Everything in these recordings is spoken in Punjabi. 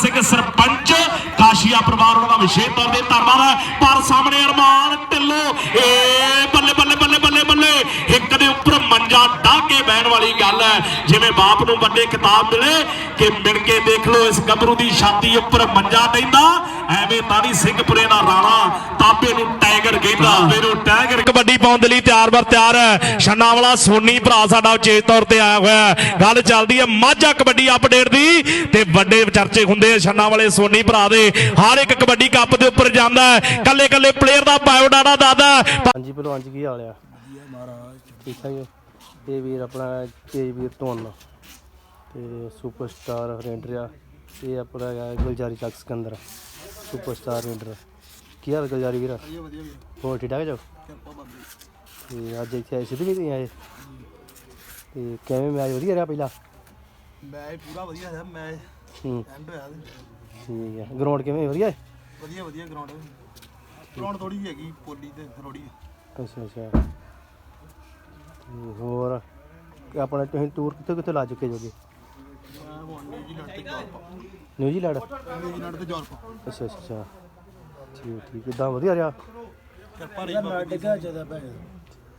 ਸਿੰਘ ਸਰਪੰਚ, ਕਾਸ਼ੀਆ ਪਰਿਵਾਰ ਉਹਨਾਂ ਦਾ ਵਿਸ਼ੇਸ਼ ਤੌਰ ਤੇ ਧੰਨਵਾਦ ਪਰ ਸਾਹਮਣੇ ਅਰਮਾਨ ਢਿੱਲੋਂ ਏ ਬੱਲੇ ਬੱਲੇ ਬੱਲੇ ਢਾਹ ਕੇ ਬਹਿਣ ਵਾਲੀ ਗੱਲ ਹੈ। ਜਿਵੇਂ ਬਾਪ ਨੂੰ ਵੱਡੇ ਕਿਤਾਬ ਮਿਲੇ ਕਿ ਮਿਣ ਕੇ ਦੇਖ ਲਓ ਇਸ ਗੱਭਰੂ ਦੀ ਛਾਤੀ ਉੱਪਰ ਮੰਜਾ ਡੈਂਦਾ ਐਵੇਂ ਤਾਂ ਨਹੀਂ ਸਿੰਘਪੁਰੇ ਦਾ ਰਾਣਾ ਤਾਬੇ ਨੂੰ ਟਾਈਗਰ ਕਹਿੰਦਾ। ਤਾਬੇ ਨੂੰ ਟਾਈਗਰ ਕਬੱਡੀ ਪਾਉਣ ਦੇ ਲਈ ਤਿਆਰ ਬਰ ਤਿਆਰ ਹੈ। ਛੰਨਾ ਵਾਲਾ ਸੋਨੀ ਭਰਾ ਸਾਡਾ ਉਚੇਤ ਤੌਰ ਤੇ ਆਇਆ ਹੋਇਆ ਹੈ। ਗੱਲ ਚੱਲਦੀ ਹੈ ਮਾਝਾ ਕਬੱਡੀ ਅਪਡੇਟ ਦੀ ਤੇ ਵੱਡੇ ਚਰਚੇ ਹੁੰਦੇ ਆ ਛੰਨਾ ਵਾਲੇ ਸੋਨੀ ਭਰਾ ਦੇ। ਹਰ ਇੱਕ ਕਬੱਡੀ ਕੱਪ ਦੇ ਉੱਪਰ ਜਾਂਦਾ ਹੈ। ਕੱਲੇ ਕੱਲੇ ਪਲੇਅਰ ਦਾ ਬਾਇਓ ਡਾਟਾ ਦੱਸਦਾ ਹੈ। ਹਾਂਜੀ ਭਲਵਾਨ ਜੀ ਕੀ ਹਾਲ ਆ? ਠੀਕ ਠਾਕ ਜੀ। ਇਹ ਵੀਰ ਆਪਣਾ ਤੇਜ ਵੀਰ ਧੋਨ ਤੇ ਸੁਪਰਸਟਾਰ ਰੇਂਡਰ ਆ। ਇਹ ਆਪਣਾ ਹੈਗਾ ਗੁਲਜਾਰੀ ਚੱਕ ਸਿਕੰਦਰ ਸੁਪਰਸਟਾਰ ਰੇਂਡਰ ਕੀ ਹਾਲ ਗੁਲਜਾਰੀ ਵੀਰ? ਹੋਰ ਠੀਕ ਠਾਕ ਜੋ? ਤੇ ਅੱਜ ਇੱਥੇ ਆਏ ਸਿੱਧੀ ਵੀ ਤੁਸੀਂ ਆਏ? ਤੇ ਕਿਵੇਂ ਮੈਚ ਵਧੀਆ ਰਿਹਾ ਪਹਿਲਾ? ਮੈਚ ਪੂਰਾ ਵਧੀਆ ਹੈ ਮੈਚ ਹੂੰ। ਐਂਡ ਹੋਇਆ ਤੇ ਠੀਕ ਹੈ ਗਰਾਊਂਡ ਕਿਵੇਂ ਵਧੀਆ ਹੈ? ਵਧੀਆ ਵਧੀਆ ਗਰਾਊਂਡ ਗਰਾਊਂਡ ਥੋੜੀ ਜਿਹੀ ਹੈਗੀ ਪੋਲੀ ਤੇ ਥੋੜੀ ਅੱਛਾ ਅੱਛਾ। ਹੋਰ ਆਪਣਾ ਤੁਸੀਂ ਟੂਰ ਕਿੱਥੇ ਕਿੱਥੇ ਲਾ ਚੁੱਕੇ ਜੋਗੇ ਮੈਂ ਹੁਣ ਨਿਊਜ਼ੀਲੈਂਡ ਤੇ ਜਾਰਪਾ ਨਿਊਜ਼ੀਲੈਂਡ ਨਿਊਜ਼ੀਲੈਂਡ ਤੇ ਜਾਰਪਾ ਅੱਛਾ ਅੱਛਾ। ਅੱਛਾ ਠੀਕ ਠੀਕ। ਇਦਾਂ ਵਧੀਆ ਰਿਹਾ? ਕਿਰਪਾ ਰਹੀ ਬਾਬਾ ਡਿੱਗਾ ਜ਼ਿਆਦਾ ਪੈ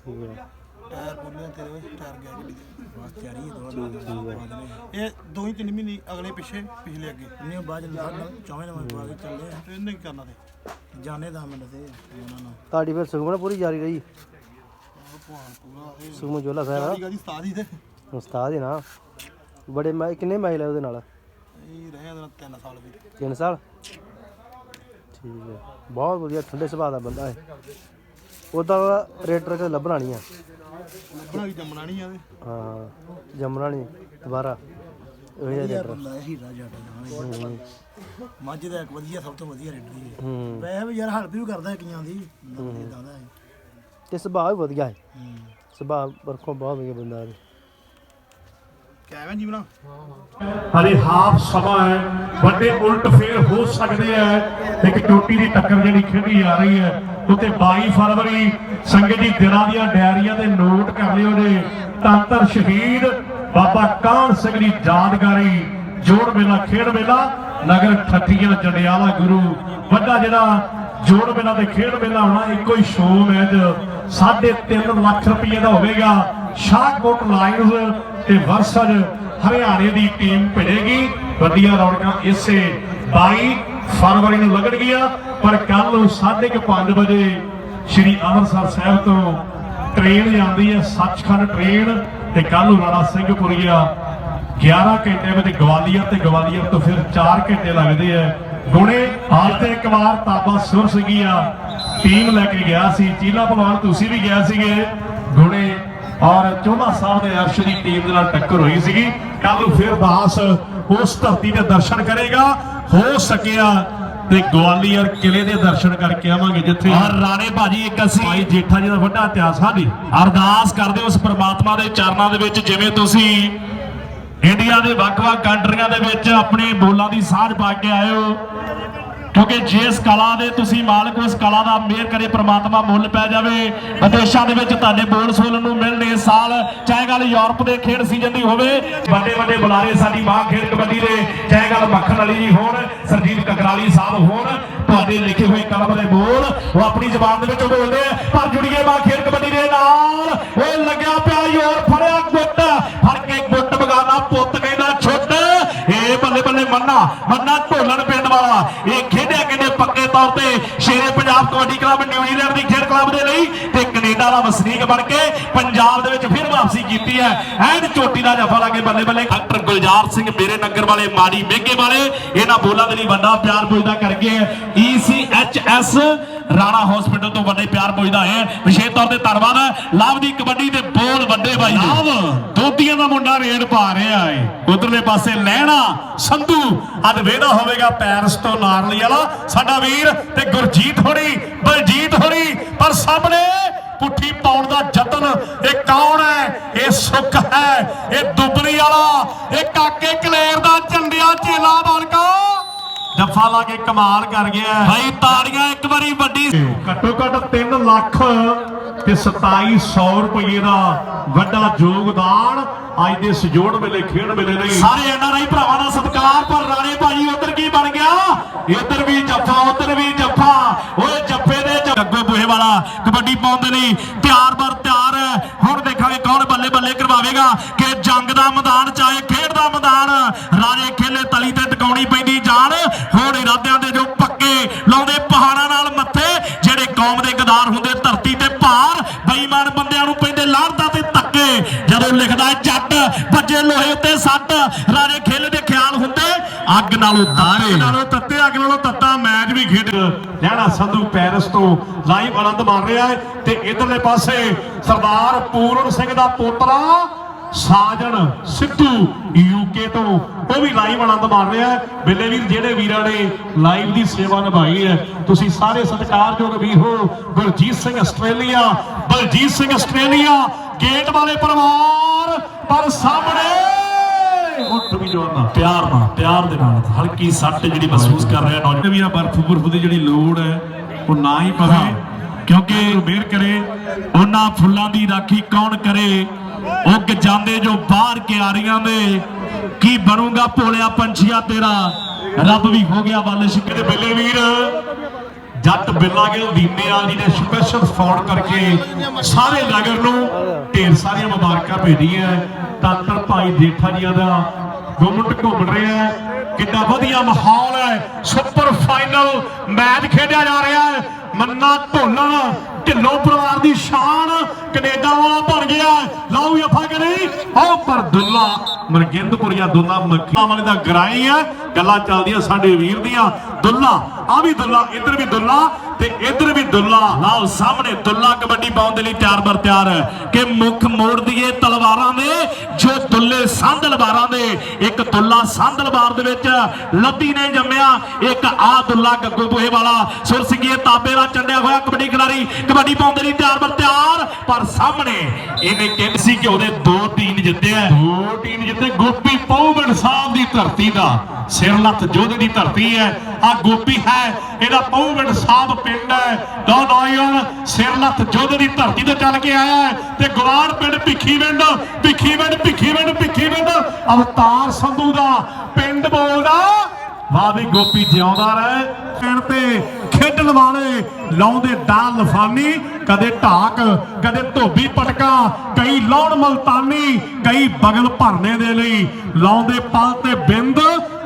ਠੀਕ ਹੈ। ਟਾਇਰ ਬੋਲਿਆ ਤੇਰੇ ਟਾਇਰ ਗਿਆ ਗੱਡੀ ਦੇ ਬਸ ਤਿਆਰੀ ਹੈ ਹੈ ਇਹ ਦੋ। ਹੀ। ਤਿੰਨ ਮਹੀਨੇ ਅਗਲੇ ਪਿੱਛੇ ਪਿਛਲੇ ਅੱਗੇ। ਨਹੀਂ ਬਾਅਦ ਨਾਲ ਚੌਵੇਂ ਨੰਬਰ ਪਾ ਕੇ ਚੱਲੇ ਆ। ਟ੍ਰੇਨਿੰਗ ਕਰਨਾ ਤੇ। ਜਾਣੇ ਦਾ ਮਿੰਟ ਤੇ ਉਹਨਾਂ ਨੂੰ। ਤੁਹਾਡੀ ਫਿਰ ਸੁਖਮਨ ਪੂਰੀ ਜਾਰੀ ਰਹੀ। ਸੁਖਮਨ ਜੋਲਾ ਸਾਹਿਬ ਸਤਾਦ ਹੀ ਤੇ। ਉਸਤਾਦ ਹੈ ਨਾ। ਬੜੇ ਮੈਂ ਕਿੰਨੇ ਮੈਚ ਲਏ ਉਹਦੇ ਨਾਲ? ਇਹ ਰਹੇ ਆ ਤਿੰਨ ਸਾਲ ਵੀ। 3 ਸਾਲ? ਠੀਕ ਹੈ। ਬਹੁਤ ਵਧੀਆ ਠੰਡੇ ਸੁਭਾਅ ਦਾ ਬੰਦਾ ਹੈ ਉਹਦਾ ਰੇਡਰ ਕੇ ਲੱਭਣਾ ਨਹੀਂ ਆ। ਲੱਭਣਾ ਵੀ ਜੰਮਣਾ ਨਹੀਂ ਹਾਂ ਜੰਮਣਾ ਨਹੀਂ ਦੁਬਾਰਾ। ਉਹ ਹੀਰਾ ਜੱਟ ਨਾਲ। ਮੱਝ ਦਾ ਇੱਕ ਵਧੀਆ ਸਭ ਤੋਂ ਵਧੀਆ ਰੇਡਰ ਹੀ ਹੈ। ਹੂੰ। ਵੈਸੇ ਵੀ ਯਾਰ ਹਲਪ ਵੀ ਕਰਦਾ ਕਈਆਂ ਦੀ। ਇਦਾਂ ਦਾ ਹੈ। ਤੇ ਸੁਭਾਅ ਵੀ ਵਧੀਆ ਹੈ। ਸੁਭਾਅ ਵਰਖੋਂ ਬਹੁਤ ਵਧੀਆ ਬੰਦਾ ਹੈ। ਕਿਵੇਂ ਜੀਵਨਾ ਹਲੇ ਹਾਫ ਸਮਾਂ ਹੈ ਵੱਡੇ ਉਲਟ ਫੇਰ ਹੋ ਸਕਦੇ ਹੈ। ਇੱਕ ਚੋਟੀ ਦੀ ਟੱਕਰ ਜਿਹੜੀ ਖੇਡੀ ਜਾ ਰਹੀ ਹੈ ਉਤੇ 22 ਫਰਵਰੀ ਸੰਗਤ ਦੀ ਦਿਨਾਂ ਦੀਆਂ ਡਾਇਰੀਆਂ ਤੇ ਨੋਟ ਕਰ ਲਿਓ ਨੇ ਤਾਂਤਰ ਸ਼ਹੀਦ ਬਾਬਾ ਕਾਹਨ ਸਿੰਘ ਦੀ ਯਾਦਗਾਰੀ ਜੋੜ ਮੇਲਾ ਖੇਡ ਮੇਲਾ ਨਗਰ ਠੱਠੀਆਂ ਜੰਡਿਆਲਾ ਗੁਰੂ ਵੱਡਾ ਜਿਹੜਾ ਜੋੜ ਮੇਲਾ ਤੇ ਖੇਡ ਮੇਲਾ ਹੋਣਾ ਇੱਕੋ ਹੀ ਸ਼ੋਅ ਮੈਚ 3.5 ਲੱਖ ਰੁਪਏ ਦਾ ਹੋਵੇਗਾ। ਸ਼ਾਹਕੋਟ ਲਾਇਨਜ਼ ਤੇ ਵਰਸਜ ਹਰਿਆਣੇ ਦੀ ਟੀਮ ਭਿੜੇਗੀ। ਵੱਡੀਆਂ ਰੌਣਕਾਂ ਇਸੇ 22 ਫਰਵਰੀ ਨੂੰ ਲੱਗਣਗੀਆਂ। ਪਰ ਕੱਲ ਨੂੰ 5:30 ਵਜੇ ਸ਼੍ਰੀ ਅੰਮ੍ਰਿਤਸਰ ਸਾਹਿਬ ਤੋਂ ਟ੍ਰੇਨ ਜਾਂਦੀ ਹੈ, ਸੱਚਖੰਡ ਟ੍ਰੇਨ ਤੇ ਕੱਲ ਨੂੰ ਰਾਣਾ ਸਿੰਘਪੁਰੀਆ 11 ਘੰਟੇ ਵਿੱਚ ਗਵਾਲੀਅਰ ਤੇ ਗਵਾਲੀਅਰ ਤੋਂ ਫਿਰ 4 ਘੰਟੇ ਲੱਗਦੇ ਆ ਗੁਣੇ ਤੇ ਇੱਕ ਵਾਰ ਤਾਬਾ ਸੁਰ ਸੀਗੀਆ ਟੀਮ ਲੈ ਕੇ ਗਿਆ ਸੀ। ਚੀਲਾ ਭਲਵਾਨ ਤੁਸੀਂ ਵੀ ਗਿਆ ਸੀਗੇ। ਗੁਣੇ ਔਰ ਚੋਲਾ ਸਾਹਿਬ ਦੇ ਅਰਸ਼ ਦੀ ਟੀਮ ਦੇ ਨਾਲ ਟੱਕਰ ਹੋਈ ਸੀਗੀ। ਕੱਲ ਫਿਰ ਦਾਸ ਉਸ ਧਰਤੀ ਦੇ ਦਰਸ਼ਨ ਕਰੇਗਾ। ਹੋ ਸਕਿਆ ਤੇ ਗਵਾਲੀਅਰ ਕਿਲੇ ਦੇ ਦਰਸ਼ਨ ਕਰਕੇ ਆਵਾਂਗੇ ਜਿੱਥੇ ਔਰ ਰਾਣੇ ਭਾਜੀ ਇੱਕ ਅਸੀਂ ਭਾਈ ਜੇਠਾ ਜੀ ਦਾ ਵੱਡਾ ਇਤਿਹਾਸ ਸਾਡੀ ਅਰਦਾਸ ਕਰਦੇ ਉਸ ਪ੍ਰਮਾਤਮਾ ਦੇ ਚਰਨਾਂ ਦੇ ਵਿੱਚ ਜਿਵੇਂ ਤੁਸੀਂ ਇੰਡੀਆ ਦੇ ਵੱਖ-ਵੱਖ ਕੰਟਰੀਆਂ ਦੇ ਵਿੱਚ ਆਪਣੇ ਬੋਲਾਂ ਦੀ ਸਾਂਝ ਪਾ ਕੇ ਆਏ ਹੋ। ਕਿਉਂਕਿ ਜਿਸ ਕਲਾ ਦੇ ਤੁਸੀਂ ਮਾਲਕ, ਉਸ ਕਲਾ ਦਾ ਮਿਹਰ ਕਰੇ ਪ੍ਰਮਾਤਮਾ ਮੁੱਲ ਪੈ ਜਾਵੇ। ਵਿਦੇਸ਼ਾਂ ਦੇ ਵਿੱਚ ਤੁਹਾਡੇ ਬੋਲ ਸੁਣਨ ਨੂੰ ਮਿਲਣ ਸਾਲ ਚਾਹੇ ਗੱਲ ਯੂਰਪ ਦੇ ਖੇਡ ਸੀਜ਼ਨ ਦੀ ਹੋਵੇ, ਵੱਡੇ ਵੱਡੇ ਬੁਲਾਰੇ ਸਾਡੀ ਮਾਂ ਖੇਡ ਕਬੱਡੀ ਦੇ, ਚਾਹੇ ਗੱਲ ਮੱਖਣ ਵਾਲੀ ਜੀ ਹੋਣ, ਸਰਜੀਤ ਕਕਰਾਲੀ ਸਾਹਿਬ ਹੋਣ, ਤੁਹਾਡੇ ਲਿਖੇ ਹੋਏ ਕਲਮ ਦੇ ਬੋਲ, ਉਹ ਆਪਣੀ ਜ਼ਬਾਨ ਦੇ ਵਿੱਚ ਬੋਲਦੇ ਆ, ਪਰ ਜੁੜੀਏ ਮਾਂ ਖੇਡ ਕਬੱਡੀ ਦੇ ਨਾਲ। ਉਹ ਲੱਗਿਆ ਪਿਆ ਯੋਰ ਫੜਿਆ ਗੁੱਟ, ਫੜ ਕੇ ਗੁੱਟ ਬਗਾਨਾ ਪੁੱਤ ਕਹਿੰਦਾ ਛੁੱਟ। ਏ ਬੱਲੇ ਬੱਲੇ ਮੰਨਾ ਮੰਨਾ ਢੋਲਣ ਪਿੰਡ ਵਾਲਾ। ਇਹ ਖੇਡਿਆ ਕਹਿੰਦੇ ਪੱਕੇ ਤੌਰ ਤੇ Shere Punjab kabaddi club New Zealand ਦੀ ਖੇਡ ਕਲੱਬ ਦੇ ਲਈ ਤੇ ਕੈਨੇਡਾ ਦਾ ਵਸਨੀਕ ਬਣ ਕੇ ਪੰਜਾਬ ਦੇ ਵਿੱਚ ਫਿਰ ਵਾਪਸੀ ਕੀਤੀ ਹੈ। ਐਨ ਚੋਟੀ ਦਾ ਜਫਾ ਲਾ ਕੇ ਬੱਲੇ ਬੱਲੇ ਡਾਕਟਰ ਗੁਲਜ਼ਾਰ ਸਿੰਘ ਮੇਰੇ ਨਗਰ ਵਾਲੇ ਮਾੜੀ ਮੇਗੇ ਵਾਲੇ ਇਹਨਾਂ ਬੋਲਾਂ ਦੇ ਲਈ ਵੱਡਾ ਪਿਆਰ ਪੁੱਜਦਾ ਕਰਕੇ ਈਸੀਐਚਐਸ ਰਾਣਾ ਹਸਪੀਟਲ ਤੋਂ ਵੱਡੇ ਪਿਆਰ ਪੁੱਜਦਾ ਹੈ। ਵਿਸ਼ੇਸ਼ ਤੌਰ ਤੇ ਧੰਨਵਾਦ ਹੈ। ਲਵ ਦੀ ਕਬੱਡੀ ਦੇ ਬੋਲ ਵੱਡੇ ਬਾਈ ਦੇ ਦੋਤੀਆਂ ਦਾ ਮੁੰਡਾ ਰੇਡ ਪਾ ਰਿਹਾ ਏ ਉਧਰਲੇ ਪਾਸੇ ਲੈਣਾ ਸੰਧੂ, ਅੱਜ ਵੇਦਾ ਹੋਵੇਗਾ ਪੈਰਿਸ ਤੋਂ ਨਾਰਲੀ ਵਾਲਾ। ਸਾਡਾ ਵੀਰ ਤੇ ਗੁਰਜੀਤ ਹੋਣੀ, ਬਲਜੀਤ ਹੋਣੀ, ਪਰ ਸਾਹਮਣੇ ਪੁੱਠੀ ਪਾਉਣ ਦਾ ਯਤਨ, ਇਹ ਕੌਣ ਹੈ? ਇਹ ਸੁੱਖ ਹੈ, ਇਹ ਦੁਬਲੀ ਵਾਲਾ, ਇਹ ਕਾਕੇ ਕਲੇਰ ਦਾ ਝੰਡਿਆ ਚੇਲਾ ਬਣ ਕੇ ਜੱਫਾ ਲਾ ਕੇ ਕਮਾਲ ਕਰ ਗਿਆ। ਭਾਈ ਤਾੜੀਆਂ ਇੱਕ ਵਾਰੀ ਵੱਡੀ ਘੱਟੋ ਘੱਟ 3 ਲੱਖ ਤੇ 2700 ਰੁਪਏ ਦਾ ਵੱਡਾ ਯੋਗਦਾਨ ਅੱਜ ਦੇ ਸਜੋੜ ਮੇਲੇ ਖੇਡ ਮੇਲੇ ਲਈ। ਸਾਰੇ ਐਨਆਰਆਈ ਭਰਾਵਾਂ ਦਾ ਸਤਿਕਾਰ ਪਰ ਰਾਣੇ ਭਾਜੀ ਉਧਰ ਕੀ ਬਣ ਗਿਆ? ਇੱਧਰ ਵੀ ਜੱਫਾ ਉਧਰ ਵੀ ਜੱਫਾ। ਓਏ ਜੱਫੇ ਦੇ ਅੱਗੋ ਬੂਹੇ ਵਾਲਾ ਕਬੱਡੀ ਪਾਉਣ ਦੇ ਲਈ ਤਿਆਰ ਬਰ ਤਿਆਰ ਹੈ। ਹੁਣ ਦੇਖਾਂਗੇ ਕੌਣ ਬੱਲੇ ਬੱਲੇ ਕਰਵਾਵੇਗਾ ਕਿ ਜੰਗ ਦਾ ਮੈਦਾਨ ਚਾਹੇ ਖੇਡ ਦਾ ਮੈਦਾਨ ਰਾਜੇ ਖੇਲੇ ਤਲੀ ਤੇ ਟਿਕਾਉਣੀ ਪੈਂਦੀ ਜਾਨ ਹੁਣ ਇਰਾਦਿਆਂ ਦੇ ਜੋ ਪੱਕੇ ਲਾਉਂਦੇ ਪਹਾੜਾਂ ਨਾਲ ਮੱਥੇ ਜਿਹੜੇ ਕੌਮ ਦੇ ਗਦਾਰ ਹੁੰਦੇ ਧਰਤੀ ਤੇ ਭਾਰ ਬੇਈਮਾਨ ਬੰਦਿਆਂ ਨੂੰ ਪੈਂਦੇ ਲਾਹਨਤਾਂ ਤੇ ਧੱਕੇ। ਜਦੋਂ ਲਿਖਦਾ ਜੱਟ, ਵੱਜੇ ਲੋਹੇ ਉੱਤੇ ਸੱਟ। ਰਾਜੇ ਖੇਲੇ ਦੇ ਖਿਆਲ ਹੁੰਦੇ, ਅੱਗ ਨਾਲੋਂ ਤਾਰੇ। ਨਾਲੋਂ ਤੱਤੇ, ਅੱਗ ਨਾਲੋਂ ਤੱਤਾ, ਮੈਚ ਵੀ ਖੇਡ ਰਹਿਣਾ ਸੰਧੂ ਪੈਰਿਸ ਤੋਂ ਲਾਈਵ ਆਨੰਦ ਮਾਣ ਰਿਹਾ ਹੈ। ਤੇ ਇਧਰਲੇ ਪਾਸੇ ਸਰਦਾਰ ਪੂਰਨ ਸਿੰਘ ਦਾ ਪੋਤਰਾ ਸਾਜਣ ਸਿੱਧੂ ਯੂਕੇ ਤੋਂ। ਉਹ ਵੀ ਲਾਈਵ ਆਨੰਦ ਮਾਣ ਰਿਹਾ ਹੈ। ਬਿੱਲੇ ਵੀਰ ਜਿਹੜੇ ਵੀਰਾਂ ਨੇ ਲਾਈਵ ਦੀ ਸੇਵਾ ਨਿਭਾਈ ਹੈ ਤੁਸੀਂ ਸਾਰੇ ਸਤਿਕਾਰਯੋਗ ਵੀਰ ਹੋ। Gurjeet Singh Australia Baljeet Singh Australia gate ਵਾਲੇ ਪਰਿਵਾਰ ਪਰ ਸਾਹਮਣੇ। ਉੱਠ ਵੀ ਜਵਾਨਾ ਪਿਆਰ ਨਾਲ ਪਿਆਰ ਦੇ ਨਾਲ ਹਲਕੀ ਸੱਟ ਜਿਹੜੀ ਮਹਿਸੂਸ ਕਰ ਰਿਹਾ ਨੌਜਵਾਨ। ਵੀ ਆ ਬਰਫ ਬਰਫ ਦੀ ਜਿਹੜੀ ਲੋੜ ਹੈ ਉਹ ਨਾ ਹੀ ਪਵੇ। ਕਿਉਂਕਿ ਮਿਹਰ ਕਰੇ ਉਹਨਾਂ ਫੁੱਲਾਂ ਦੀ ਰਾਖੀ ਕੌਣ ਕਰੇ? ਉੱਗ ਜਾਂਦੇ ਜੋ ਬਾਹਰ ਕਿਆਰੀਆਂ ਦੇ। ਕੀ ਬਣੂਗਾ ਭੋਲਿਆ ਪੰਛੀਆ ਤੇਰਾ? ਰੱਬ ਵੀ ਹੋ ਗਿਆ ਵੱਲ ਸ਼ਿਕਰ ਇਹਦੇ ਬੱਲੇ ਵੀਰ। ਜੱਟ ਬਿੱਲਾ ਗਿੱਲ ਦੀਨੇਵਾਲ ਜੀ ਨੇ ਸਪੈਸ਼ਲ ਫੋਨ ਕਰਕੇ ਸਾਰੇ ਨਗਰ ਨੂੰ ਢੇਰ ਸਾਰੀਆਂ ਮੁਬਾਰਕਾਂ ਭੇਜੀਆਂ ਤਾਤਰ ਭਾਈ ਜੇਠਾ ਜੀਆਂ ਦਾ ਗੁੰਮਟ ਘੁੰਮ ਰਿਹਾ ਕਿੰਨਾ ਵਧੀਆ ਮਾਹੌਲ ਹੈ। ਸੁਪਰ ਫਾਈਨਲ ਮੈਚ ਖੇਡਿਆ ਜਾ ਰਿਹਾ ਹੈ। ਮੰਨਾ ਢੋਲਣ, ਢਿੱਲੋਂ ਪਰਿਵਾਰ ਦੀ ਸ਼ਾਨ, ਕੈਨੇਡਾ ਵਾਲਾ ਬਣ ਗਿਆ। ਲਾਉ ਯਫਾ ਕਰੀ ਆਓ ਪਰ ਦੁੱਲਾ ਮਰਗਿੰਦਪੁਰੀਆ ਦੁੱਲਾ ਮੱਖੀਆਂ ਵਾਲੇ ਦਾ ਗਰਾਈ ਆ। ਗੱਲਾਂ ਚੱਲਦੀਆਂ ਸਾਡੇ ਵੀਰ ਦੀਆਂ। ਦੁੱਲਾ, ਆ ਵੀ ਦੁੱਲਾ, ਇੱਧਰ ਵੀ ਦੁੱਲਾ ਤੇ ਇੱਧਰ ਵੀ ਦੁੱਲਾ। ਲਾਓ ਸਾਹਮਣੇ ਦੁੱਲਾ ਕਬੱਡੀ ਪਾਉਣ ਦੇ ਲਈ ਤਿਆਰ ਬਰ ਤਿਆਰ। ਕਿ ਮੁੱਖ ਮੋੜ ਦੀਏ ਤਲਵਾਰਾਂ ਦੇ, ਜੋ ਦੁੱਲੇ ਸੰਧ ਤਲਵਾਰਾਂ ਦੇ। ਇੱਕ ਦੁੱਲਾ ਸੰਧ ਤਲਵਾਰ ਦੇ ਵਿੱਚ ਲੱਦੀ ਨੇ ਜੰਮਿਆ, ਇੱਕ ਆ ਦੁੱਲਾ ਗੱਗੂ ਬੂਹੇ ਵਾਲਾ। ਸੁਰ ਸਿੰਘੀਏ ਤਾਬੇ ਦਾ ਚੰਡਿਆ ਹੋਇਆ ਕਬੱਡੀ ਖਿਡਾਰੀ। ਕਬੱਡੀ ਪਾਉਣ ਦੇ ਲਈ ਤਿਆਰ ਬਰ ਤਿਆਰ, ਪਰ ਸਾਹਮਣੇ ਇਹਨੇ ਕਹਿੰਦੇ ਸੀ ਕਿ ਉਹਦੇ ਦੋ ਟੀਮ ਜਿੱਤਿਆ ਦੋ ਟੀਮ ਜਿੱਤੇ, ਗੋਪੀ ਪੌਵਨ ਸਾਹਿਬ ਦੀ ਧਰਤੀ ਦਾ ਸਿਰਲੱਤ ਜੋਧ ਦੀ ਧਰਤੀ ਹੈ। ਆ ਗੋਪੀ ਹੈ, ਇਹਦਾ ਪੌਵਨ ਸਾਹਿਬ ਪਿੰਡ ਹੈ। ਦੋ ਨੌਜਵਾਨ ਸਿਰਲੱਤ ਜੋਧ ਦੀ ਧਰਤੀ ਤੇ ਚੱਲ ਕੇ ਆਇਆ ਹੈ ਤੇ ਗਵਾੜ ਪਿੰਡ ਭਿੱਖੀਵਿੰਡ ਭਿੱਖੀਵਿੰਡ ਭਿੱਖੀਵਿੰਡ ਭਿੱਖੀਵਿੰਡ ਅਵਤਾਰ ਸੰਧੂ ਦਾ ਪਿੰਡ ਬੋਲਦਾ ਵਾਹ ਵੀ ਗੋਪੀ ਜਿਉਂਦਾ ਰਹੇ। ਪਿੰਡ ਤੇ ਖੇਡਣ ਵਾਲੇ ਲਾਉਂਦੇ ਦਾਲ ਲਫਾਨੀ, ਕਦੇ ਢਾਕ, ਕਦੇ ਧੋਬੀ ਪਟਕਾ, ਕਈ ਲਾਉਣ ਮਲਤਾਨੀ, ਕਈ ਬਗਲ ਭਰਨੇ ਦੇ ਲਈ। ਲਾਉਂਦੇ ਪਲ ਤੇ ਬਿੰਦ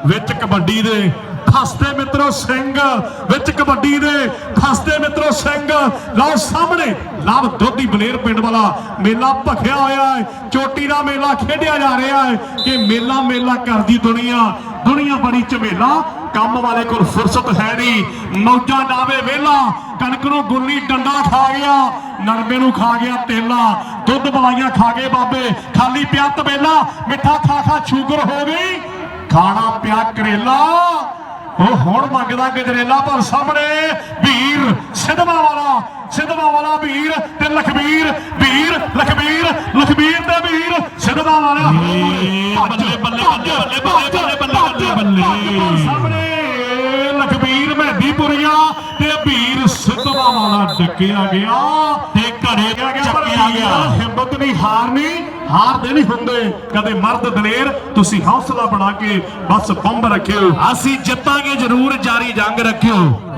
ਵਿੱਚ ਕਬੱਡੀ ਦੇ ਫਸਦੇ ਮਿੱਤਰੋ ਸਿੰਘ, ਵਿੱਚ ਕਬੱਡੀ ਦੇ ਫਸਦੇ ਮਿੱਤਰੋ ਸਿੰਘ। ਲਓ ਸਾਹਮਣੇ, ਲਵ ਦੋਧੀ ਬਲੇਰ ਪਿੰਡ ਵਾਲਾ, ਮੇਲਾ ਭਖਿਆ ਹੋਇਆ ਹੈ, ਚੋਟੀ ਦਾ ਮੇਲਾ ਖੇਡਿਆ ਜਾ ਰਿਹਾ ਹੈ ਕਿ ਮੇਲਾ ਮੇਲਾ ਕਰਦੀ ਦੁਨੀਆ ਦੁਨੀਆ ਬੜੀ ਝਮੇਲਾ ਕੰਮ ਵਾਲੇ ਕੋਲ ਫੁਰਸਤ ਹੈ ਨਹੀਂ, ਮੌਜਾਂ ਡਾਵੇ ਵੇਲਾ, ਕਣਕ ਨੂੰ ਗੁੱਲੀ ਡੰਡਾ ਖਾ ਗਿਆ, ਨਰਮੇ ਨੂੰ ਖਾ ਗਿਆ ਤੇਲਾ, ਦੁੱਧ ਬਲਾਈਆਂ ਖਾ ਗਏ ਬਾਬੇ, ਖਾਲੀ ਪਿਆ ਤਬੇਲਾ ਮਿੱਠਾ ਖਾ ਖਾ ਸ਼ੂਗਰ ਹੋ ਗਈ, ਖਾਣਾ ਪਿਆ ਕਰੇਲਾ। ਉਹ ਹੁਣ ਮੰਗਦਾ ਗਜਰੇਲਾ ਪਰ ਸਾਹਮਣੇ ਵੀਰ ਸਿਧਵਾ ਵਾਲਾ ਸਿਧਵਾ ਵਾਲਾ ਵੀਰ ਤੇ ਲਖਬੀਰ ਵੀਰ ਲਖਬੀਰ ਲਖਬੀਰ ਤੇ ਵੀਰ ਸਿਧਵਾ ਵਾਲਾ ਬੱਲੇ, ਬੱਲੇ, ਬੱਲੇ, ਬੱਲੇ, ਬੱਲੇ, ਬੱਲੇ, ਬੱਲੇ, ਬੱਲੇ। ਸਾਹਮਣੇ ਮਹਿਦੀਪੁਰੀਆ ਤੇ ਵੀਰ ਸਿਧਵਾ ਵਾਲਾ ਡੱਕਿਆ ਗਿਆ ਤੇ ਘਰੇ ਚੱਕਿਆ ਗਿਆ। ਹਿੰਮਤ ਨਹੀਂ ਹਾਰਨੀ ਹਾਰਦੇ ਨਹੀਂ ਹੁੰਦੇ। ਕਦੇ ਮਰਦ ਦਲੇਰ ਤੁਸੀਂ ਹੌਸਲਾ ਬਣਾ ਕੇ ਬਸ ਬੰਬ ਰੱਖਿਓ। ਅਸੀਂ ਜਿੱਤਾਂਗੇ ਜ਼ਰੂਰ ਜਾਰੀ ਜੰਗ ਰੱਖਿਓ।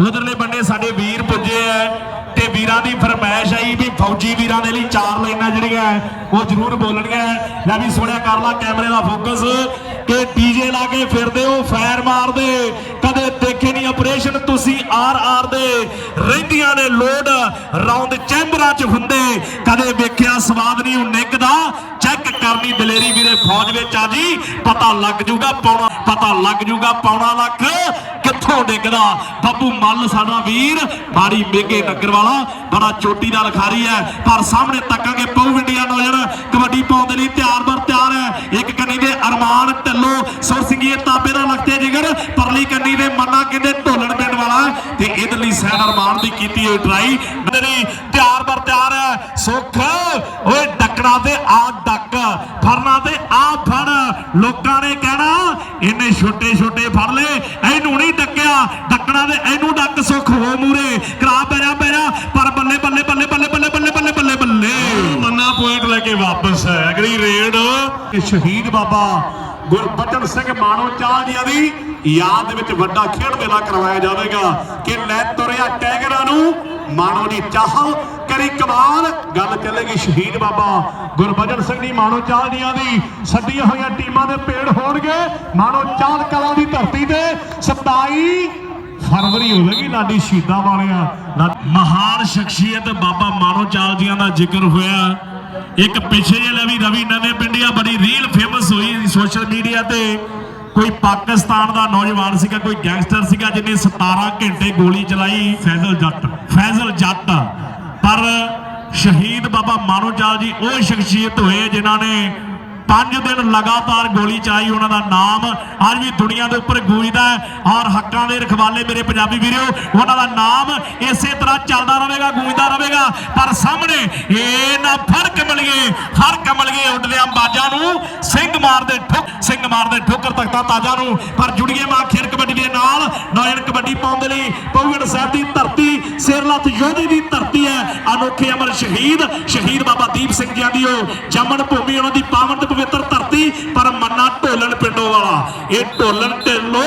ਉਧਰਲੇ ਬੰਨੇ ਸਾਡੇ ਵੀਰ ਪੁੱਜੇ ਐ। ਤੇ ਵੀਰਾਂ ਦੀ ਫਰਮਾਇਸ਼ ਆਈ ਵੀ ਫੌਜੀ ਵੀਰਾਂ ਦੇ ਲਈ ਚਾਰ ਲਾਈਨਾਂ ਜਿਹੜੀਆਂ ਉਹ ਜ਼ਰੂਰ ਬੋਲਣੀਆਂ ਲੈ ਵੀ ਸੋਹਣਿਆ ਕਰ ਲਾ ਕੈਮਰੇ ਦਾ ਫੋਕਸ, ਕਿ ਡੀਜੇ ਲਾ ਕੇ ਫਿਰਦੇ ਹੋ, ਫਾਇਰ ਮਾਰਦੇ। ਕਦੇ ਦੇਖੇ ਨਹੀਂ ਆਪਰੇਸ਼ਨ, ਤੁਸੀਂ ਆਰ ਆਰ ਦੇ ਰਹਿੰਦੀਆਂ ਨੇ ਲੋਡ ਰਾਉਂਡ ਚੈਂਬਰਾਂ 'ਚ ਹੁੰਦੇ। ਕਦੇ ਵੇਖਿਆ ਸਵਾਦ ਨਹੀਂ ਉਹ ਨਿੱਗਦਾ ਚੈੱਕ ਕਰਨੀ ਦਲੇਰੀ ਵੀਰੇ ਫੌਜ ਵਿੱਚ ਆ ਜੀ। ਪਤਾ ਲੱਗ ਜੂਗਾ ਪਾਉਣਾ ਪਤਾ ਲੱਗ ਜੂਗਾ ਪਾਉਣਾ ਲੱਖ। ਕਿੱਥੋਂ ਡਿੱਗਦਾ? ਬੱਬੂ ਮੱਲ ਸਾਡਾ ਵੀਰ, ਮਾੜੀ ਮੇਗੇ ਨਗਰ ਵਾਲਾ, ਬੜਾ ਚੋਟੀ ਦਾ ਲਖਾਰੀ ਹੈ ਪਰ ਸਾਹਮਣੇ ਤੱਕਾਂਗੇ ਪਉ ਇੰਡੀਆ ਨੌਜਣ ਕਬੱਡੀ ਪਾਉਣ ਦੇ ਲਈ ਤਿਆਰ ਬਰ ਤਿਆਰ ਹੈ ਇੱਕ ਕੰਨੀ ਦੇ ਅਰਮਾਨ ਢੱਲੋ ਸੁਰ ਤਾਬੇ ਦਾ ਲਖਤੇ ਜਿਗਰ ਪਰਲੀ ਕੰਨੀ ਦੇ ਮੰਨਾ ਕਹਿੰਦੇ ਢੋਲਣ ਪਿੰਡ ਵਾਲਾ, ਤੇ ਇਹਦੇ ਲਈ ਸੈਨ ਅਰਮਾਨ ਦੀ ਕੀਤੀ ਹੋਈ ਟਰਾਈ। ਮੇਰੀ ਤਿਆਰ ਬਰ ਤਿਆਰ ਹੈ ਸੁੱਖ, ਓਏ ਡੱਕਣਾ ਤੇ ਆ ਡੱਕ, ਫੜਨਾ ਤੇ ਆ ਫੜ। ਲੋਕਾਂ ਨੇ ਕਹਿਣਾ, ਇਹਨੇ ਛੋਟੇ ਛੋਟੇ ਫੜ ਲਏ, ਇਹਨੂੰ ਡੱਕਣਾ ਦੇ ਇਹਨੂੰ ਡੱਕ ਸੁਖ ਹੋ ਮੂਰੇ। ਕਰਾ ਪੈਰਾ ਪੈਰਾ ਪਰ ਬੱਲੇ ਬੱਲੇ ਬੱਲੇ ਬੱਲੇ ਬੱਲੇ ਬੱਲੇ ਬੱਲੇ ਬੱਲੇ ਬੱਲੇ। ਮੰਨਾ ਪੁਆਇੰਟ ਲੈ ਕੇ ਵਾਪਸ ਹੈ ਅਗਲੀ ਰੇਡ। ਸ਼ਹੀਦ ਬਾਬਾ ਗੁਰਬਚਨ ਸਿੰਘ ਮਾਣੋ ਚਾਲ ਜੀ ਦੀ ਯਾਦ ਵਿੱਚ ਵੱਡਾ ਖੇਡ ਮੇਲਾ ਕਰਵਾਇਆ ਜਾਵੇਗਾ ਕਿ ਲੈ ਤੁਰਿਆ ਟੈਗਰਾਂ ਨੂੰ, ਮਾਣੋ ਦੀ ਚਾਹਲ ਕਰੀ ਕਮਾਲ, ਗੱਲ ਚੱਲੇਗੀ ਸ਼ਹੀਦ ਬਾਬਾ ਗੁਰਬਚਨ ਸਿੰਘ ਦੀ ਮਾਣੋ ਚਾਲ ਜੀਆਂ ਦੀ। ਸੱਦੀਆਂ ਹੋਈਆਂ ਟੀਮਾਂ ਦੇ ਪੇੜ ਹੋਣਗੇ, ਮਾਣੋ ਚਾਲ ਕਲਾ ਦੀ ਧਰਤੀ ਤੇ। 27 ਫਰਵਰੀ ਹੋਵੇਗੀ, ਲਾਡੀ ਸ਼ਹੀਦਾਂ ਵਾਲਿਆਂ ਮਹਾਨ ਸ਼ਖਸੀਅਤ ਬਾਬਾ ਮਾਣੋ ਚਾਲ ਜੀਆਂ ਦਾ ਜ਼ਿਕਰ ਹੋਇਆ। ਇੱਕ ਪਿੱਛੇ ਜੇ ਵੀ ਰਵੀ ਨਵੇਂ ਪਿੰਡੀਆ ਬੜੀ ਰੀਲ ਫੇਮਸ ਹੋਈ ਸੋਸ਼ਲ ਮੀਡੀਆ ਤੇ। ਕੋਈ ਪਾਕਿਸਤਾਨ ਦਾ ਨੌਜਵਾਨ ਸੀਗਾ, ਕੋਈ ਗੈਂਗਸਟਰ ਸੀਗਾ, ਜਿਹਨੇ 17 ਘੰਟੇ ਗੋਲੀ ਚਲਾਈ ਫੈਜ਼ਲ ਜੱਟ ਫੈਜ਼ਲ ਜੱਟ। ਪਰ ਸ਼ਹੀਦ ਬਾਬਾ ਮਾਨੋ ਚਾਲ ਜੀ ਉਹ ਸ਼ਖਸੀਅਤ ਹੋਏ ਜਿਨ੍ਹਾਂ ਨੇ ਪੰਜ ਦਿਨ ਲਗਾਤਾਰ ਗੋਲੀ ਚਲਾਈ ਉਹਨਾਂ ਦਾ ਨਾਮ ਅੱਜ ਵੀ ਦੁਨੀਆ ਦੇ ਉੱਪਰ ਗੂੰਜਦਾ ਔਰ ਹੱਕਾਂ ਦੇ ਰਖਵਾਲੇ ਮੇਰੇ ਪੰਜਾਬੀ ਵੀਰੋ, ਉਹਨਾਂ ਦਾ ਨਾਮ ਇਸੇ ਤਰ੍ਹਾਂ ਚੱਲਦਾ ਰਹੇਗਾ, ਗੂੰਜਦਾ ਰਹੇਗਾ। ਪਰ ਸਾਹਮਣੇ ਇਹ ਨਾ ਫ਼ਰਕ ਮਿਲਗੇ ਫ਼ਰਕ ਮਿਲਗੇ ਉੱਡਦਿਆਂ ਬਾਜਾਂ ਨੂੰ, ਸਿੰਘ ਮਾਰਦੇ ਠੁੱਕ ਸਿੰਘ ਮਾਰਦੇ ਠੋਕਰ ਤਖਤਾ ਤਾਜਾ ਨੂੰ, ਪਰ ਜੁੜੀਏ ਮਾਂ ਖੇਡ ਕਬੱਡੀ ਦੇ ਨਾਲ, ਨੌਜਵਾਨ ਕਬੱਡੀ ਪਾਉਣ ਦੇ ਲਈ ਪੌਗੜ ਸਾਹਿਬ ਦੀ ਧਰਤੀ, ਸਿਰਲੱਥ ਯੋਧੇ ਦੀ ਧਰਤੀ ਹੈ, ਅਨੋਖੇ ਅਮਰ ਸ਼ਹੀਦ ਸ਼ਹੀਦ ਬਾਬਾ ਦੀਪ ਸਿੰਘ ਜੀ ਦੀ ਉਹ ਜੰਮਣ ਭੂਮੀ, ਉਹਨਾਂ ਦੀ ਪਾਵਨ ਤੇ ਪਵਿੱਤਰ ਧਰਤੀ ਪਰ ਮੰਨਾ ਢੋਲਣ ਪਿੰਡੋਂ ਵਾਲਾ। ਇਹ ਢੋਲਣ ਢਿੱਲੋਂ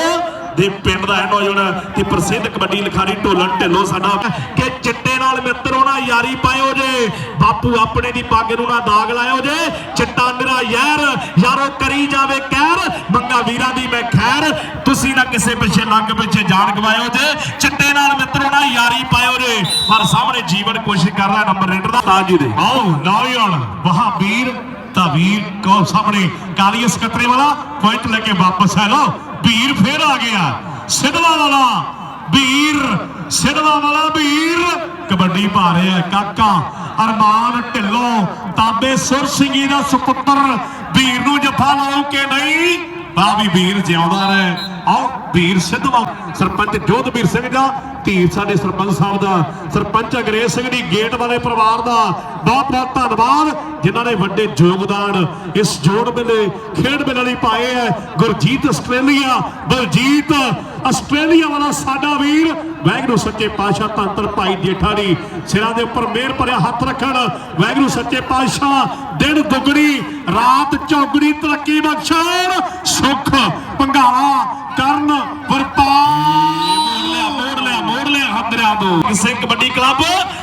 ਦੇ ਪਿੰਡ ਦਾ ਨੌਜਵਾਨ ਤੇ ਪ੍ਰਸਿੱਧ ਕਬੱਡੀ ਲਿਖਾਰੀ ਢੋਲਣ ਢਿੱਲੋਂ ਸਾਡਾ ਕਿ ਚਿੱਟੇ ਨਾਲ ਮਿੱਤਰੋ ਨਾ ਯਾਰੀ ਪਾਇਓ ਜੇ। ਬਾਪੂ ਆਪਣੇ ਦੀ ਪੱਗ ਨੂੰ ਨਾ ਦਾਗ ਲਾਇਓ ਜੇ। ਚਿੱਟਾ ਨਿਰਾ ਯਾਰ ਯਾਰੋ ਕਰੀ ਜਾਵੇ ਕਹਿਰ ਮੰਗਾ ਵੀਰਾਂ ਦੀ ਮੈਂ ਖੈਰ। ਤੁਸੀਂ ਨਾ ਕਿਸੇ ਪਿੱਛੇ ਲੱਗ ਪਿੱਛੇ ਜਾਣ ਗਵਾਇਓ ਜੇ। ਚਿੱਟੇ ਨਾਲ ਮਿੱਤਰੋ ਨਾ ਯਾਰੀ ਪਾਇਓ ਜੇ। ਪਰ ਸਾਹਮਣੇ ਜੀਵਨ ਕੋਸ਼ਿਸ਼ ਕਰ ਰਿਹਾ ਨੰਬਰ ਰੇਡਰ ਦਾ। ਤਾਂ ਜੀ ਦੇ। ਆਓ ਨੌਜਵਾਨ ਵਹਾਬੀਰ ਤਾਂ ਵੀਰ ਕੋ ਸਾਹਮਣੇ? ਕਾਲੀ ਸਕੱਤਰੇ ਵਾਲਾ, ਪੁਆਇੰਟ ਲੈ ਕੇ ਵਾਪਸ ਆ ਲਓ। ਵੀਰ ਫੇਰ ਆ ਗਿਆ। ਸਿੱਧਵਾ ਵਾਲਾ, ਵੀਰ, ਸਿਧਵਾ ਵਾਲਾ, ਵੀਰ। ਕਬੱਡੀ ਪਾ ਰਿਹਾ ਕਾਕਾ। ਅਰਮਾਨ ਢਿੱਲੋਂ, ਤਾਬੇ ਸੁਰ ਸਿੰਘੀ ਦਾ ਸੁਪੁੱਤਰ। ਵੀਰ ਨੂੰ ਜਫਾ ਲਾਉ ਕੇ ਨਹੀਂ? ਆ ਵੀ ਵੀਰ ਜਿਉਂਦਾ ਰਹੇ। ਆਓ ਵੀਰ ਸਿੱਧਵਾ ਸਰਪੰਚ ਜੋਧਵੀਰ ਸਿੰਘ ਦਾ, ਧੀਰ ਸਾਡੇ ਸਰਪੰਚ ਸਾਹਿਬ ਦਾ, ਸਰਪੰਚ ਅੰਗਰੇਜ਼ ਸਿੰਘ ਦੀ ਗੇਟ ਵਾਲੇ ਪਰਿਵਾਰ ਦਾ ਬਹੁਤ ਬਹੁਤ ਧੰਨਵਾਦ, ਜਿਨ੍ਹਾਂ ਨੇ ਵੱਡੇ ਯੋਗਦਾਨ ਇਸ ਜੋੜ ਮੇਲੇ, ਖੇਡ ਮੇਲੇ ਲਈ ਪਾਏ ਹੈ। ਗੁਰਜੀਤ ਆਸਟ੍ਰੇਲੀਆ, ਬਲਜੀਤ ਆਸਟ੍ਰੇਲੀਆ ਵਾਲਾ ਸਾਡਾ ਵੀਰ ਵਾਹਿਗੁਰੂ ਸੱਚੇ ਪਾਤਸ਼ਾਹ ਤੰਤਰ ਭਾਈ ਜੇਠਾ ਦੀ ਸਿਰਾਂ ਦੇ ਉੱਪਰ ਮਿਹਰ ਭਰਿਆ ਹੱਥ ਰੱਖਣ। ਵਾਹਿਗੁਰੂ ਸੱਚੇ ਪਾਤਸ਼ਾਹ, ਦਿਨ ਦੁਗਣੀ, ਰਾਤ ਚੌਗਣੀ, ਤਰੱਕੀ ਬਖਸ਼ਣ, ਸੁਖ ਪੰਘਾਲਾ ਕਰਨ ਵਰਪਾਲ ਲਿਆ ਹੰਦਰਿਆਂ ਸਿੰਘ ਕਬੱਡੀ ਕਲੱਬ,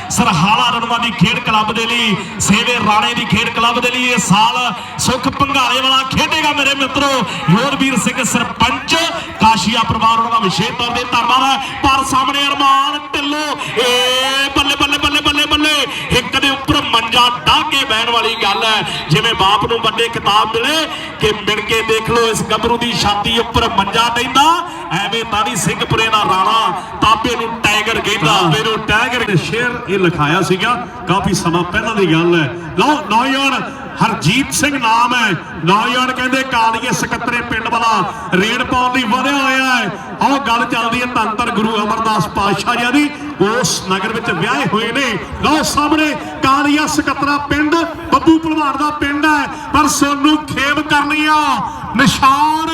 ਸਰਹਾਲਾ ਰਣਵਾਦੀ ਖੇਡ ਕਲੱਬ ਦੇ ਲਈ, ਸੇਵੇ ਰਾਣੇ ਦੀ ਖੇਡ ਕਲੱਬ ਦੇ ਲਈ ਇਹ ਸਾਲ ਸੁਖ ਭੰਗਾਲੇ ਵਾਲਾ ਖੇਡੇਗਾ ਮੇਰੇ ਮਿੱਤਰੋ। ਯੋਧਵੀਰ ਸਿੰਘ ਸਰਪੰਚ, ਕਾਸ਼ੀਆ ਪਰਿਵਾਰ ਉਹਨਾਂ ਦਾ ਵਿਸ਼ੇਸ਼ ਤੌਰ ਤੇ ਧੰਨਵਾਦ ਹੈ। ਪਰ ਸਾਹਮਣੇ ਅਰਮਾਨ, ਢਿੱਲੋ, ਏ ਬੱਲੇ ਬੱਲੇ ਬੱਲੇ ਬੱਲੇ ਬੱਲੇ। ਇੱਕ ਦੇ ਉੱਪਰ ਮੰਜਾ ਢਾ ਕੇ ਬਹਿਣ ਵਾਲੀ ਗੱਲ ਹੈ। ਜਿਵੇਂ ਬਾਪ ਨੂੰ ਵੱਡੇ ਕਿਤਾਬ ਮਿਲੇ ਕਿ ਮਿਣ ਕੇ ਦੇਖ ਲਓ, ਇਸ ਗੱਭਰੂ ਦੀ ਛਾਤੀ ਉੱਪਰ ਮੰਜਾ ਡੈਂਦਾ ਐਵੇਂ ਤਾਂ ਨਹੀਂ ਸਿੰਘਪੁਰੇ ਦਾ ਰਾਣਾ ਤਾਬੇ ਨੂੰ ਟਾਈਗਰ ਕਹਿੰਦਾ ਤਾਬੇ ਨੂੰ ਟੈਗਰ ਦੇ ਸ਼ੇਰ ਇਹ ਲਿਖਾਇਆ ਸੀਗਾ ਕਾਫੀ ਸਮਾਂ ਪਹਿਲਾਂ ਦੀ ਗੱਲ ਹੈ। ਲਓ ਨੌਜਵਾਨ ਹਰਜੀਤ ਸਿੰਘ ਨਾਮ ਹੈ। ਨੌਜਵਾਨ ਕਹਿੰਦੇ ਕਾਲੀਏ ਸਕੱਤਰੇ ਪਿੰਡ ਵਾਲਾ ਰੇਡ ਪਾਉਣ ਲਈ ਵਧਿਆ ਹੋਇਆ ਹੈ। ਆਹ ਗੱਲ ਚੱਲਦੀ ਹੈ ਧੰਨ ਗੁਰੂ ਅਮਰਦਾਸ ਪਾਤਸ਼ਾਹ ਜੀ ਦੀ। ਉਸ ਨਗਰ ਵਿੱਚ ਵਿਆਹੇ ਹੋਏ ਨੇ। ਲਓ ਸਾਹਮਣੇ ਕਾਲੀਆ ਸਕੱਤਰਾ ਪਿੰਡ ਬੱਬੂ ਭਲਵਾਨ ਦਾ ਪਿੰਡ ਹੈ। ਪਰ ਸੋਨੂੰ ਖੇਮ ਕਰਨੀਆਂ ਨਿਸ਼ਾਨ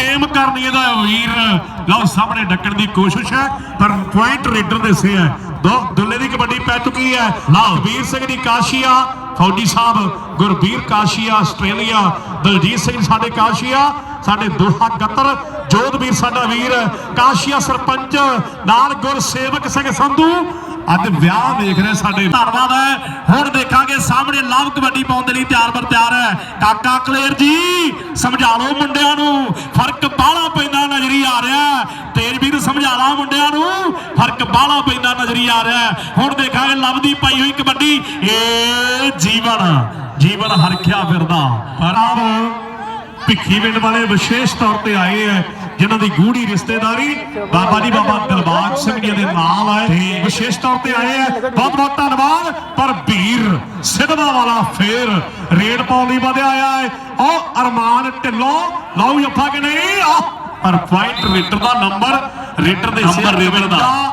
ਖੇਮ ਕਰਨੀ ਇਹਦਾ ਵੀਰ। ਲਓ, ਸਾਹਮਣੇ ਡੱਕਣ ਦੀ ਕੋਸ਼ਿਸ਼ ਹੈ, ਪਰ ਪੁਆਇੰਟ ਰੇਡਰ ਦੇ ਸੇ ਹੈ। ਦੋ, ਦੁੱਲੇ ਦੀ ਕਬੱਡੀ ਪੈ ਚੁੱਕੀ ਹੈ। ਲਓ, ਵੀਰ ਸਿੰਘ ਦੀ ਕਾਸ਼ੀਆ, ਫੌਜੀ ਸਾਹਿਬ ਗੁਰਬੀਰ ਕਾਸ਼ੀਆ, ਆਸਟ੍ਰੇਲੀਆ। ਦਲਜੀਤ ਸਿੰਘ ਸਾਡੇ ਕਾਸ਼ੀਆ, ਸਾਡੇ ਦੋਹਾ ਕਤਰ ਜੋਧਵੀਰ ਸਾਡਾ ਵੀਰ, ਕਾਸ਼ੀਆ ਸਰਪੰਚ, ਨਾਲ ਗੁਰਸੇਵਕ ਸਿੰਘ ਸੰਧੂ। ਅੱਜ ਵਿਆਹ ਵੇਖ ਰਹੇ ਸਾਡੇ ਧੰਨਵਾਦ ਹੈ। ਹੁਣ ਦੇਖਾਂਗੇ ਸਾਹਮਣੇ ਲਵ ਕਬੱਡੀ ਪਾਉਣ ਦੇ ਲਈ ਤਿਆਰ ਬਰ ਤਿਆਰ ਹੈ। ਕਾਕਾ ਕਲੇਰ ਜੀ, ਸਮਝਾ ਲਓ ਮੁੰਡਿਆਂ ਨੂੰ। ਫ਼ਰਕ ਬਾਹਲਾ ਪੈਂਦਾ ਨਜ਼ਰੀ ਆ ਰਿਹਾ ਹੈ। ਸਮਝਾ ਲਾ ਮੁੰਡਿਆਂ ਨੂੰ। ਫ਼ਰਕ ਬਾਹਲਾ ਪੈਂਦਾ ਨਜ਼ਰੀ ਆ ਰਿਹਾ ਹੁਣ ਦੇਖਾਂਗੇ ਲਵ ਦੀ ਪਾਈ ਹੋਈ ਕਬੱਡੀ। ਏ ਜੀਵਨ ਜੀਵਨ ਹਰਖਿਆ ਫਿਰਦਾ। ਪਰ ਭਿੱਖੀ ਪਿੰਡ ਵਾਲੇ ਵਿਸ਼ੇਸ਼ ਤੌਰ ਤੇ ਆਏ ਹੈ। ਜਿਨ੍ਹਾਂ ਦੀ ਗੂੜੀ ਰਿਸ਼ਤੇਦਾਰੀ ਬਾਬਾ ਜੀ ਬਾਬਾ ਦਿਲਬਾਗ ਸਿੰਘ ਜੀ ਦੇ ਨਾਲ ਹੈ ਤੇ ਵਿਸ਼ੇਸ਼ ਤੌਰ ਤੇ ਆਏ ਹੈ। ਬਹੁਤ ਬਹੁਤ ਧੰਨਵਾਦ। ਪਰ ਵੀਰ ਸਿਧਵਾ ਵਾਲਾ ਫੇਰ ਰੇਡ ਪਾਉਣ ਲਈ ਵਧਿਆ ਆਇਆ ਹੈ। ਉਹ ਅਰਮਾਨ ਢਿੱਲੋਂ ਲਓ ਜੱਫਾ ਕਿ ਨਹੀਂ ਆ ਪਰ ਪੁਆਇੰਟ ਰੇਡਰ ਦਾ ਨੰਬਰ ਰੇਡਰ ਦੇ ਨੰਬਰ ਦਾ।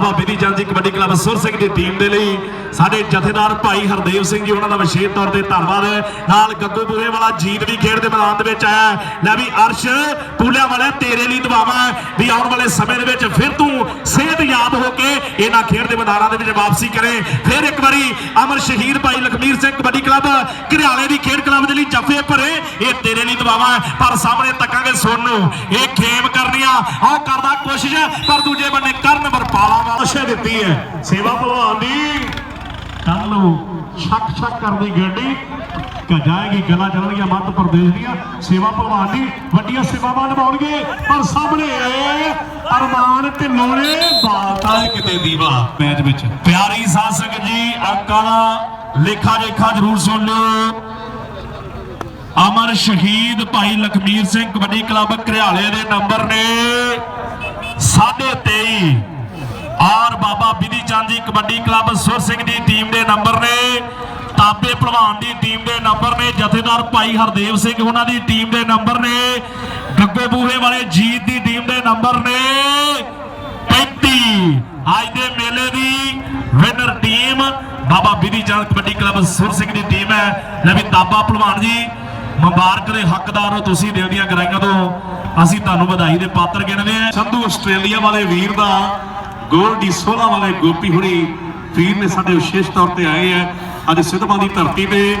ਬਾਬਾ ਬਿਧੀ ਚੰਦ ਕਬੱਡੀ ਕਲੱਬ ਸੁਰ ਸਿੰਘ ਦੀ ਟੀਮ ਦੇ ਲਈ ਸਾਡੇ ਜਥੇਦਾਰ ਭਾਈ ਹਰਦੇਵ ਸਿੰਘ ਜੀ, ਉਹਨਾਂ ਦਾ ਵਿਸ਼ੇਸ਼ ਤੌਰ ਤੇ ਧੰਨਵਾਦ ਨਾਲ ਗੱਗੂ ਬੂਹੇ ਵਾਲਾ ਜੀਤ ਵੀ ਖੇਡ ਦੇ ਮੈਦਾਨ ਦੇ ਵਿੱਚ ਆਇਆ ਲੈ ਵੀ ਅਰਸ਼, ਪੂਲਿਆ ਵਾਲਾ ਤੇਰੇ ਲਈ ਦੁਆਵਾਂ ਵੀ ਆਉਣ ਵਾਲੇ ਸਮੇਂ ਦੇ ਵਿੱਚ ਫਿਰ ਤੂੰ ਸਿਹਤ ਯਾਦ ਹੋ ਕੇ ਇਹਨਾਂ ਖੇਡ ਦੇ ਮੈਦਾਨਾਂ ਦੇ ਵਿੱਚ ਵਾਪਸੀ ਕਰੇ। ਫਿਰ ਇੱਕ ਵਾਰੀ ਅਮਰ ਸ਼ਹੀਦ ਭਾਈ ਲਖਮੀਰ ਸਿੰਘ ਕਬੱਡੀ ਕਲੱਬ ਘਰਿਆਲੇ ਦੀ ਖੇਡ ਕਲੱਬ ਦੇ ਲਈ ਜੱਫੇ ਭਰੇ। ਇਹ ਤੇਰੇ ਲਈ ਦਬਾਵਾ ਪਰ ਸਾਹਮਣੇ ਤੱਕਾਂਗੇ ਸੁਣ ਨੂੰ। ਇਹ ਖੇਮ ਕਰਨੀਆਂ, ਉਹ ਕਰਦਾ ਕੋਸ਼ਿਸ਼, ਪਰ ਦੂਜੇ ਬੰਨੇ ਕਰਨ ਵਰਪਾਲਾ ਆਸ਼ਾ ਦਿੱਤੀ ਹੈ। ਸੇਵਾ ਭਲਵਾਨ ਦੀ। ਕੱਲ ਨੂੰ ਛੱਕ ਛੱਕ ਕਰਦੀ ਗੱਡੀ ਜਾਏਗੀ ਗੱਲਾਂ ਚੱਲਣਗੀਆਂ ਮੱਧ ਪ੍ਰਦੇਸ਼ ਦੀਆਂ। ਸੇਵਾ ਭਲਵਾਨ ਦੀ ਵੱਡੀਆਂ ਸੇਵਾਵਾਂ ਨਿਭਾਉਣਗੇ। ਪਰ ਸਾਹਮਣੇ ਅਰਮਾਨ ਢਿੱਲੋਂ ਨੇ ਬਾਤਾਂ ਕਿਤੇ ਦੀਵਾ ਮੈਚ ਵਿੱਚ। ਪਿਆਰੀ ਸਾਧ ਸੰਗਤ ਜੀ ਅੰਕਾਂ ਦਾ ਲੇਖਾ ਜੇਖਾ ਜਰੂਰ ਸੁਣ ਲਿਓ। ਅਮਰ ਸ਼ਹੀਦ ਭਾਈ ਲਖਮੀਰ ਸਿੰਘ ਕਬੱਡੀ ਕਲੱਬ ਘਰਿਆਲੇ ਦੇ ਨੰਬਰ ਨੇ 23 ਔਰ ਬਾਬਾ ਬਿਧੀ ਚੰਦ ਜੀ ਕਬੱਡੀ ਕਲੱਬ ਸੁਰ ਸਿੰਘ ਦੀ ਟੀਮ ਦੇ ਨੰਬਰ ਨੇ ਤਾਪੇ ਭਲਵਾਨ ਦੀ ਟੀਮ ਦੇ ਨੰਬਰ ਨੇ, ਜਥੇਦਾਰ ਭਾਈ ਹਰਦੇਵ ਸਿੰਘ ਉਹਨਾਂ ਦੀ ਟੀਮ ਦੇ ਨੰਬਰ ਨੇ, ਗੱਗੋ ਬੂਹੇ ਵਾਲੇ ਜੀਤ ਦੀ ਟੀਮ ਦੇ ਨੰਬਰ ਨੇ 35 ਅੱਜ ਦੇ ਮੇਲੇ ਦੀ winner team Baba Bidhi Chand kabaddi club Sur Singh ਦੀ ਟੀਮ ਹੈ। ਲੈ ਵੀ ਤਾਬਾ ਭਲਵਾਨ ਜੀ, ਮੁਬਾਰਕ ਦੇ ਹੱਕਦਾਰ ਹੋ ਤੁਸੀਂ ਦਿਲ ਦੀਆਂ ਗਰਾਈਆਂ ਤੋਂ। ਅਸੀਂ ਤੁਹਾਨੂੰ ਵਧਾਈ ਦੇ ਪਾਤਰ ਗਿਣਦੇ ਹਾਂ। ਸੰਧੂ ਆਸਟ੍ਰੇਲੀਆ ਵਾਲੇ ਵੀਰ ਦਾ ਗੋਲਡੀ ਸੋਲਾ ਵਾਲੇ ਗੋਪੀ ਹੁਣੀ ਵੀਰ ਨੇ ਸਾਡੇ ਵਿਸ਼ੇਸ਼ ਤੌਰ ਤੇ ਆਏ ਆ ਅੱਜ ਸਿੱਧਵਾਂ ਦੀ ਧਰਤੀ ਤੇ।